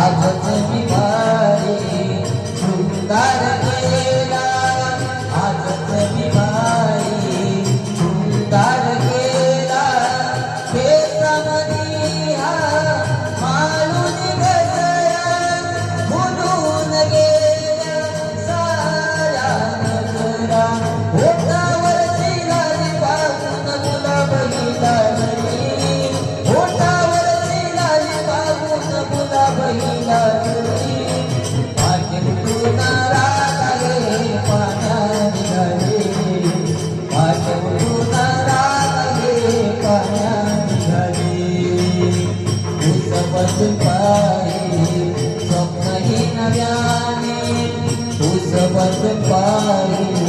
Asa de mim पसू पारी स्वप्नही नव्याने तुझ पसू पारी